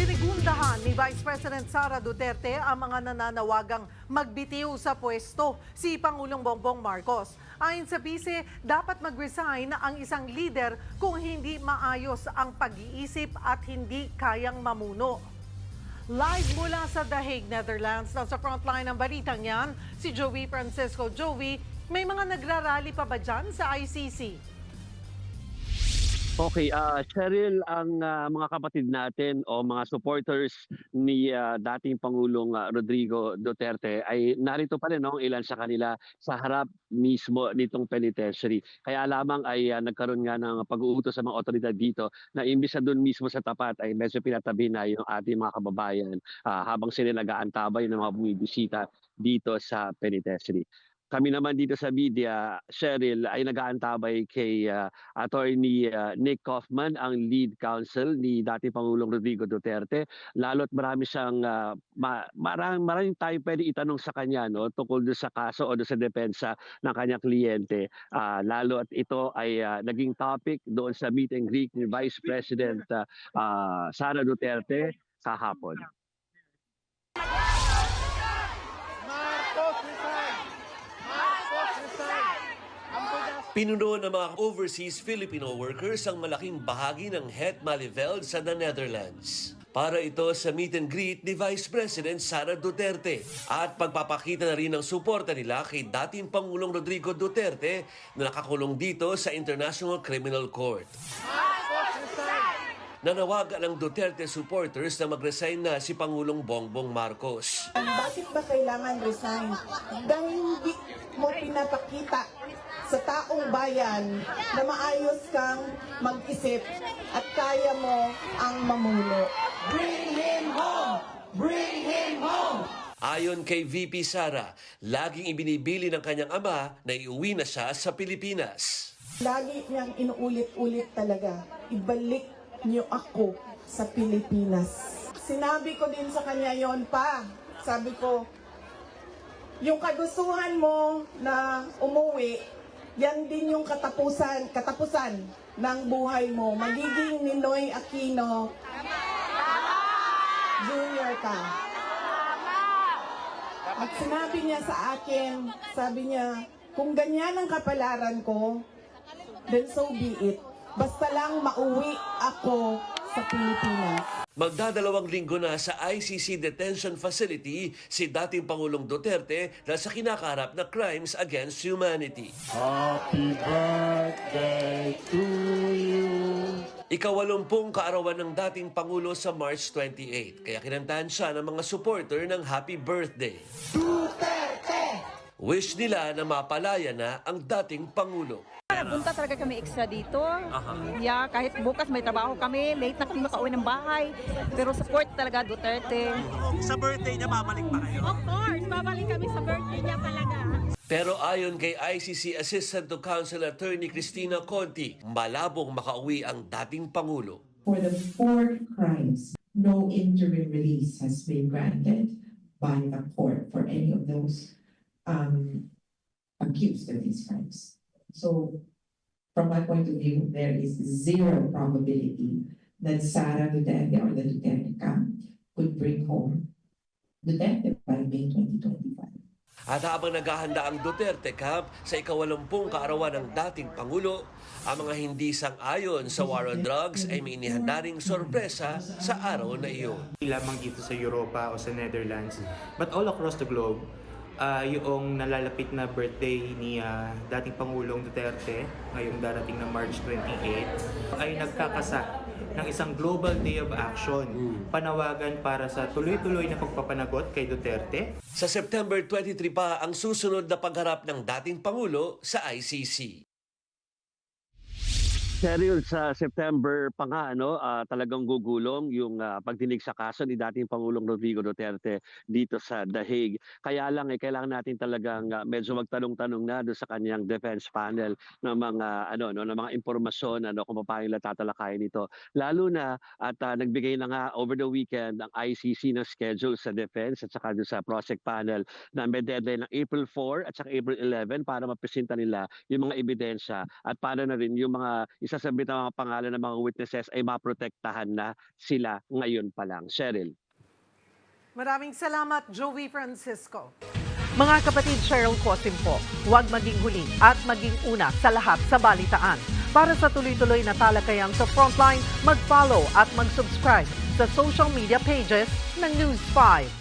Sinigundahan ni Vice President Sara Duterte ang mga nananawagang magbitiw sa pwesto si Pangulong Bongbong Marcos. Ayon sa bise, dapat mag-resign ang isang leader kung hindi maayos ang pag-iisip at hindi kayang mamuno. Live mula sa The Hague, Netherlands, nasa frontline ng balitang yan, si Joey Francisco. Joey, may mga nagrarally pa ba dyan sa ICC? Okay, ah Cheryl, ang ah, mga kapatid natin o mga supporters ni ah, dating Pangulong ah, Rodrigo Duterte ay narito pa rin no, ilan sa kanila sa harap mismo nitong penitentiary. Kaya lamang ay ah, nagkaroon nga ng pag-uutos sa mga otoridad dito na imbis na doon mismo sa tapat ay medyo pinatabi na yung ating mga kababayan ah, habang sila nag-aantabay ng mga bumibisita dito sa penitentiary. Kami naman dito sa media, Cheryl, ay nag-aantabay kay ah, Attorney uh, Nick Kaufman, ang lead counsel ni dating Pangulong Rodrigo Duterte. Lalo't marami siyang, uh, ma- marang, maraming pwede itanong sa kanya no, tungkol doon sa kaso o doon sa depensa ng kanyang kliyente. Ah, lalo at ito ay ah, naging topic doon sa meet and greet ni Vice President uh, ah, Sara Duterte kahapon. Pinuno ng mga overseas Filipino workers ang malaking bahagi ng Het Malieveld sa the Netherlands. Para ito sa meet and greet ni Vice President Sara Duterte at pagpapakita na rin ng suporta nila kay dating Pangulong Rodrigo Duterte na nakakulong dito sa International Criminal Court. Nanawagan ng Duterte supporters na mag-resign na si Pangulong Bongbong Marcos. Bakit ba kailangan resign? Dahil hindi mo pinapakita taong bayan na maayos kang mag-isip at kaya mo ang mamuno. Bring him home! Bring him home! Ayon kay VP Sara, laging ibinibili ng kanyang ama na iuwi na siya sa Pilipinas. Lagi niyang inuulit-ulit talaga, ibalik niyo ako sa Pilipinas. Sinabi ko din sa kanya yon pa. Sabi ko, yung kagustuhan mo na umuwi, yan din yung katapusan, katapusan ng buhay mo. Magiging Ninoy Aquino Junior ka. At sinabi niya sa akin, sabi niya, kung ganyan ang kapalaran ko, then so be it. Basta lang mauwi ako sa Pilipinas. Magdadalawang linggo na sa ICC detention facility si dating Pangulong Duterte dahil sa kinakaharap na crimes against humanity. Happy birthday to you. Ikawalumpung kaarawan ng dating Pangulo sa March 28, kaya kinantahan siya ng mga supporter ng happy birthday. Wish nila na mapalaya na ang dating Pangulo. Punta talaga kami extra dito. Yeah, kahit bukas may trabaho kami, late na kami makauwi ng bahay. Pero support talaga Duterte. Sa birthday niya, babalik pa kayo? Of course, babalik kami sa birthday niya talaga. Pero ayon kay ICC Assistant to Counsel Attorney Cristina Conti, malabong makauwi ang dating Pangulo. For the four crimes, no interim release has been granted by the court for any of those um, accused of these crimes. So, from my point of view, there is zero probability that Sara Duterte or the Duterte camp could bring home Duterte by May 2025. At habang naghahanda ang Duterte Camp sa ikawalumpung kaarawan ng dating Pangulo, ang mga hindi sang-ayon sa war on drugs ay may inihanda ring sorpresa sa araw na iyon. Hindi lamang dito sa Europa o sa Netherlands, but all across the globe, ah yung nalalapit na birthday ni ah, dating Pangulong Duterte, ngayong darating na March 28, ay nagkakasa ng isang Global Day of Action. Panawagan para sa tuloy-tuloy na pagpapanagot kay Duterte Sa September 23 pa ang susunod na pagharap ng dating Pangulo sa ICC. Cheryl, sa September pa nga, ano, ah, talagang gugulong yung ah, pagdinig sa kaso ni dating Pangulong Rodrigo Duterte dito sa The Hague. Kaya lang, eh, kailangan natin talagang ah, medyo magtanong-tanong na doon sa kanyang defense panel ng mga, ano, no, ng mga impormasyon ano, kung paano nila tatalakayin ito. Lalo na, at ah, nagbigay na nga over the weekend ang ICC ng schedule sa defense at saka sa project panel na may deadline ng April 4 at saka April 11 para mapresenta nila yung mga ebidensya at paano na rin yung mga isasabit ang mga pangalan ng mga witnesses ay maprotektahan na sila ngayon pa lang. Cheryl. Maraming salamat, Joey Francisco. Mga kapatid Cheryl Cosim po, huwag maging huli at maging una sa lahat sa balitaan. Para sa tuloy-tuloy na talakayan sa Frontline, mag-follow at mag-subscribe sa social media pages ng News 5.